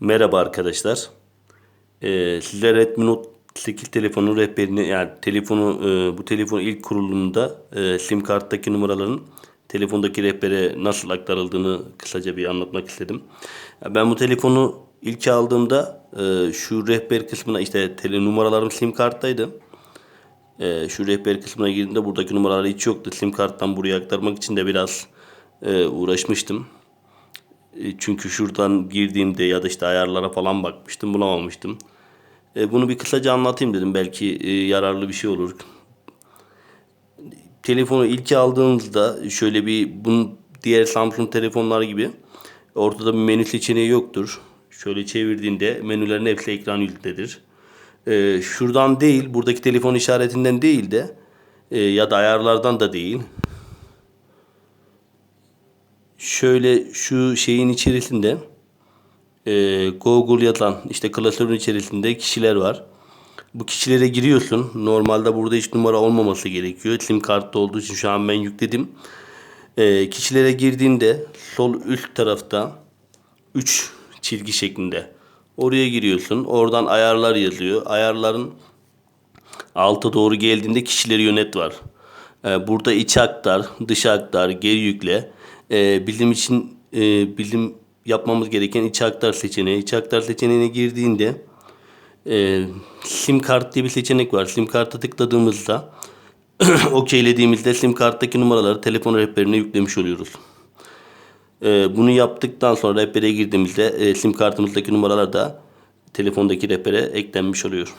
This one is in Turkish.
Merhaba arkadaşlar. Ee, size Redmi Note 8 telefonun rehberini yani telefonu e, bu telefon ilk kurulumunda e, sim karttaki numaraların telefondaki rehbere nasıl aktarıldığını kısaca bir anlatmak istedim. Ben bu telefonu ilk aldığımda e, şu rehber kısmına işte tele numaralarım sim karttaydı. E, şu rehber kısmına girdiğimde buradaki numaralar hiç yoktu. Sim karttan buraya aktarmak için de biraz e, uğraşmıştım. E, Çünkü şuradan girdiğimde ya da işte ayarlara falan bakmıştım bulamamıştım. E, Bunu bir kısaca anlatayım dedim. Belki e, yararlı bir şey olur. Telefonu ilk aldığınızda şöyle bir bunun diğer Samsung telefonlar gibi ortada bir menü seçeneği yoktur. Şöyle çevirdiğinde menülerin hepsi ekran yüzdedir. E, şuradan değil, buradaki telefon işaretinden değil de ya da ayarlardan da değil şöyle şu şeyin içerisinde e, Google yazan işte klasörün içerisinde kişiler var. Bu kişilere giriyorsun. Normalde burada hiç numara olmaması gerekiyor. Sim kartı olduğu için şu an ben yükledim. E, kişilere girdiğinde sol üst tarafta 3 çizgi şeklinde. Oraya giriyorsun. Oradan ayarlar yazıyor. Ayarların alta doğru geldiğinde kişileri yönet var. Ee, burada iç aktar, dış aktar, geri yükle. Ee, bizim için e, bizim yapmamız gereken iç aktar seçeneği. İç aktar seçeneğine girdiğinde e, sim kart diye bir seçenek var. Sim kartı tıkladığımızda okeylediğimizde sim karttaki numaraları telefon rehberine yüklemiş oluyoruz. Ee, bunu yaptıktan sonra rehbere girdiğimizde e, sim kartımızdaki numaralar da telefondaki rehbere eklenmiş oluyor.